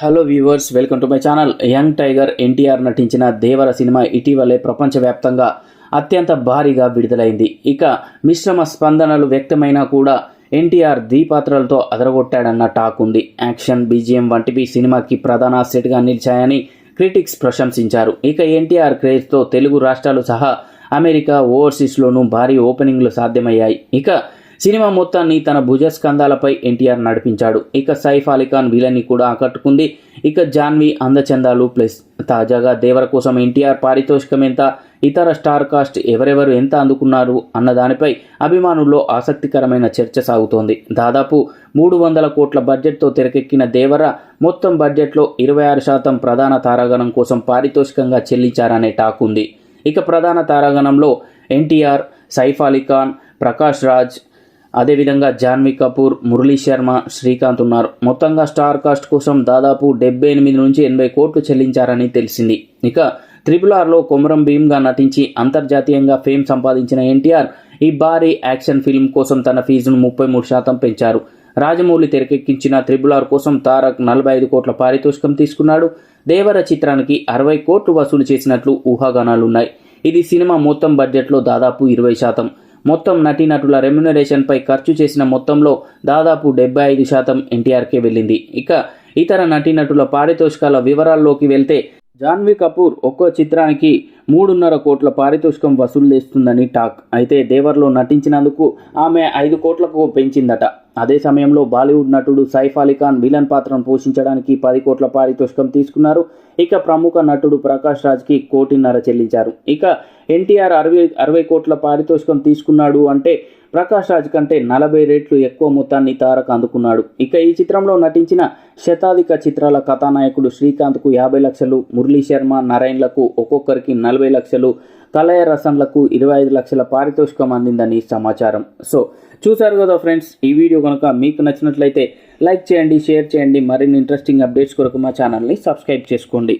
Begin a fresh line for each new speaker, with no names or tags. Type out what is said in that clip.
Hello viewers welcome to my channel. Young tiger NTR నటించిన Devara cinema ఇటీవలే ప్రపంచవ్యాప్తంగా అత్యంత భారీగా విడుదలైంది. ఇక మిశ్రమ స్పందనలు వ్యక్తమైనా కూడా ఎన్టీఆర్ ద్విపాత్రలతో అదరగొట్టాడన్న టాక్ ఉంది. యాక్షన్ బీజిఎం వంటివి సినిమాకి ప్రధాన సెట్గా నిలిచాయని క్రిటిక్స్ ప్రశంసించారు. ఇక ఎన్టీఆర్ క్రేజ్తో తెలుగు రాష్ట్రాలు సహా అమెరికా ఓవర్సీస్లోనూ భారీ ఓపెనింగ్లు సాధ్యమయ్యాయి. ఇక సినిమా మొత్తాన్ని తన భుజస్కంధాలపై ఎన్టీఆర్ నడిపించాడు. ఇక సైఫ్ అలీఖాన్ విలన్ని కూడా ఆకట్టుకుంది. ఇక జాన్వి అందచందాలు ప్లస్ తాజాగా దేవర కోసం ఎన్టీఆర్ పారితోషికం ఎంత ఇతర స్టార్ కాస్ట్ ఎవరెవరు ఎంత అందుకున్నారు అన్న దానిపై అభిమానుల్లో ఆసక్తికరమైన చర్చ సాగుతోంది. దాదాపు మూడు వందల కోట్ల బడ్జెట్తో తెరకెక్కిన దేవర మొత్తం బడ్జెట్లో ఇరవై ఆరు శాతం ప్రధాన తారాగణం కోసం పారితోషికంగా చెల్లించారనే టాక్ ఉంది. ఇక ప్రధాన తారాగణంలో ఎన్టీఆర్ సైఫ్ అలీఖాన్ ప్రకాష్ రాజ్ అదేవిధంగా జాన్వీ కపూర్ మురళీ శర్మ శ్రీకాంత్ ఉన్నారు. మొత్తంగా స్టార్ కాస్ట్ కోసం దాదాపు డెబ్బై ఎనిమిది నుంచి ఎనభై కోట్లు చెల్లించారని తెలిసింది. ఇక త్రిపుల్ ఆర్లో కొమరం భీమ్గా నటించి అంతర్జాతీయంగా ఫేమ్ సంపాదించిన ఎన్టీఆర్ ఈ భారీ యాక్షన్ ఫిల్మ్ కోసం తన ఫీజును ముప్పై మూడు శాతం పెంచారు. రాజమౌళి తెరకెక్కించిన త్రిబుల్ ఆర్ కోసం తారక్ నలభై ఐదు కోట్ల పారితోషికం తీసుకున్నాడు. దేవర చిత్రానికి అరవై కోట్లు వసూలు చేసినట్లు ఊహాగానాలున్నాయి. ఇది సినిమా మొత్తం బడ్జెట్లో దాదాపు ఇరవై శాతం. మొత్తం నటీనటుల రెమ్యునరేషన్పై ఖర్చు చేసిన మొత్తంలో దాదాపు డెబ్బై ఐదు శాతం ఎన్టీఆర్కే వెళ్ళింది. ఇక ఇతర నటీనటుల పారితోషికాల వివరాల్లోకి వెళ్తే జాన్వీ కపూర్ ఒక్కో చిత్రానికి మూడున్నర కోట్ల పారితోషికం వసూలు చేస్తుందని టాక్. అయితే దేవర్లో నటించినందుకు ఆమె ఐదు కోట్లకు పెంచిందట. అదే సమయంలో బాలీవుడ్ నటుడు సైఫ్ అలీఖాన్ విలన్ పాత్రను పోషించడానికి పది కోట్ల పారితోషికం తీసుకున్నారు. ఇక ప్రముఖ నటుడు ప్రకాష్ రాజ్కి కోటిన్నర చెల్లించారు. ఇక ఎన్టీఆర్ అరవై అరవై కోట్ల పారితోషికం తీసుకున్నాడు అంటే ప్రకాష్ రాజ్ కంటే నలభై రెట్లు ఎక్కువ మొత్తాన్ని తారక్ అందుకున్నాడు. ఇక ఈ చిత్రంలో నటించిన శతాధిక చిత్రాల కథానాయకుడు శ్రీకాంత్కు యాభై లక్షలు మురళీ శర్మ నారాయణలకు ఒక్కొక్కరికి నలభై లక్షలు కలయ రసన్లకు ఇరవై ఐదు లక్షల పారితోషికం అందిందని సమాచారం. సో చూశారు కదా ఫ్రెండ్స్ ఈ వీడియో కనుక మీకు నచ్చినట్లయితే లైక్ చేయండి షేర్ చేయండి మరిన్ని ఇంట్రెస్టింగ్ అప్డేట్స్ కొరకు మా ఛానల్ని సబ్స్క్రైబ్ చేసుకోండి.